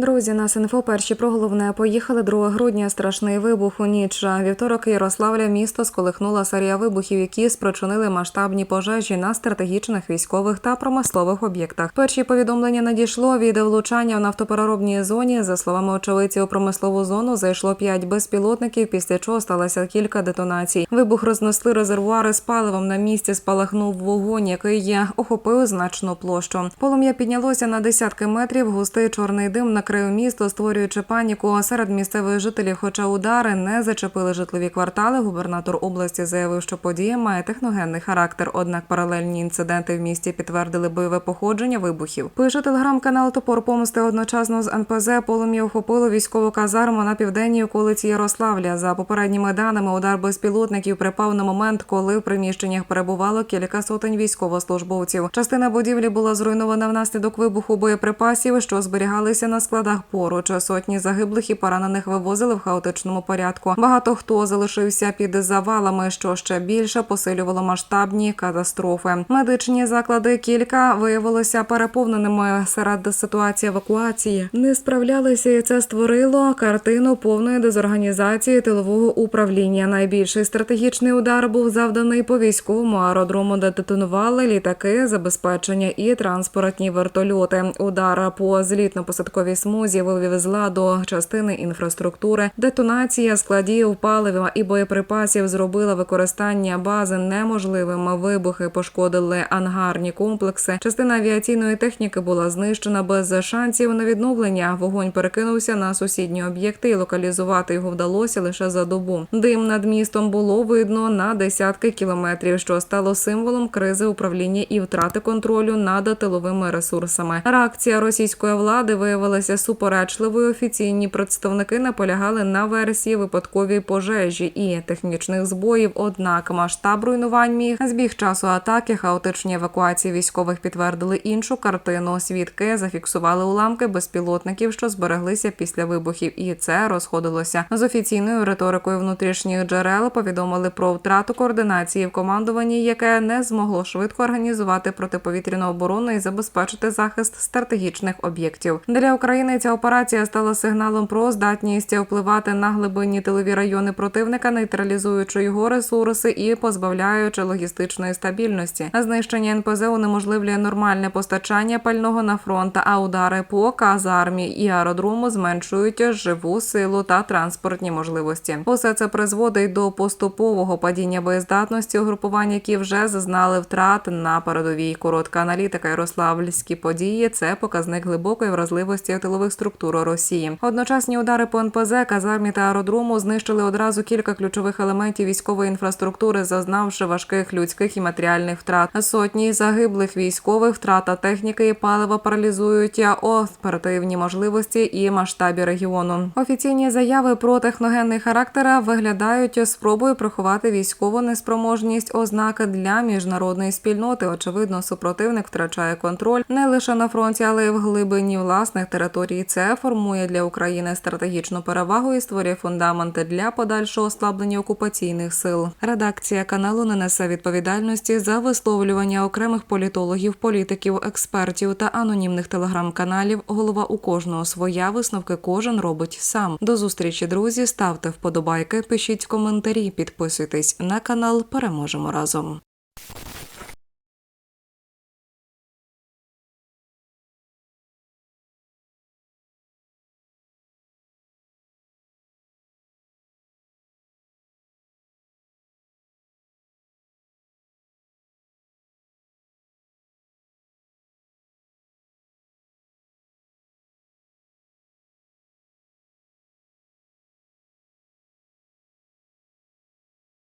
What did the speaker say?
Друзі, нас інфо перші про головне поїхали 2 грудня. Страшний вибух у ніч. Вівторок Ярославля місто сколихнула серія вибухів, які спричинили масштабні пожежі на стратегічних військових та промислових об'єктах. Перші повідомлення надійшло від влучання в нафтопереробній зоні. За словами очевидців, у промислову зону зайшло 5 безпілотників. Після чого сталося кілька детонацій. Вибух рознесли резервуари з паливом. На місці спалахнув вогонь, який охопив значну площу. Полум'я піднялося на десятки метрів. Густий чорний дим накрив місто, створюючи паніку серед місцевих жителів. Хоча удари не зачепили житлові квартали. Губернатор області заявив, що подія має техногенний характер. Однак паралельні інциденти в місті підтвердили бойове походження вибухів. Пише телеграм-канал Топор помсти одночасно з НПЗ. Полум'я охопило військову казарму на південній околиці Ярославля. За попередніми даними, удар безпілотників припав на момент, коли в приміщеннях перебувало кілька сотень військовослужбовців. Частина будівлі була зруйнована внаслідок вибуху боєприпасів, що зберігалися на складах поруч. Сотні загиблих і поранених вивозили в хаотичному порядку. Багато хто залишився під завалами, що ще більше посилювало масштабні катастрофи. Медичні заклади кілька виявилося переповненими серед ситуації евакуації. Не справлялися, і це створило картину повної дезорганізації тилового управління. Найбільший стратегічний удар був завданий по військовому аеродрому, де детонували літаки, забезпечення і транспортні вертольоти. Удар по злітно-посадковій смузі вивів з ладу частини інфраструктури. Детонація складів палива і боєприпасів зробила використання бази неможливим. Вибухи пошкодили ангарні комплекси. Частина авіаційної техніки була знищена без шансів на відновлення. Вогонь перекинувся на сусідні об'єкти, і локалізувати його вдалося лише за добу. Дим над містом було видно на десятки кілометрів, що стало символом кризи управління і втрати контролю над тиловими ресурсами. Реакція російської влади виявилася суперечливою. Офіційні представники наполягали на версії випадкової пожежі і технічних збоїв. Однак масштаб руйнувань міг збіг часу атаки, хаотичні евакуації військових підтвердили іншу картину. Свідки зафіксували уламки безпілотників, що збереглися після вибухів, і це розходилося з офіційною риторикою внутрішніх джерел. Повідомили про втрату координації в командуванні, яке не змогло швидко організувати протиповітряну оборону і забезпечити захист стратегічних об'єктів. Для України ця операція стала сигналом про здатність впливати на глибинні тилові райони противника, нейтралізуючи його ресурси і позбавляючи логістичної стабільності. Знищення НПЗ унеможливлює нормальне постачання пального на фронт, а удари по казармі і аеродрому зменшують живу силу та транспортні можливості. Усе це призводить до поступового падіння боєздатності угрупувань, які вже зазнали втрат на передовій. Коротка аналітика Ярославльські події це показник глибокої вразливості тилових структур Росії. Одночасні удари по НПЗ, казармі та аеродрому знищили одразу кілька ключових елементів військової інфраструктури, зазнавши важких людських і матеріальних втрат. Сотні загиблих військових, втрата техніки і палива паралізують оперативні можливості і масштабі регіону. Офіційні заяви про техногенний характер виглядають спробою приховати військову неспроможність ознак для міжнародної спільноти. Очевидно, супротивник втрачає контроль не лише на фронті, але й в глибині власних територій. Це формує для України стратегічну перевагу і створює фундаменти для подальшого ослаблення окупаційних сил. Редакція каналу не несе відповідальності за висловлювання окремих політологів, політиків, експертів та анонімних телеграм-каналів. Голова у кожного своя висновки кожен робить сам. До зустрічі, друзі. Ставте вподобайки, пишіть коментарі, підписуйтесь на канал. Переможемо разом.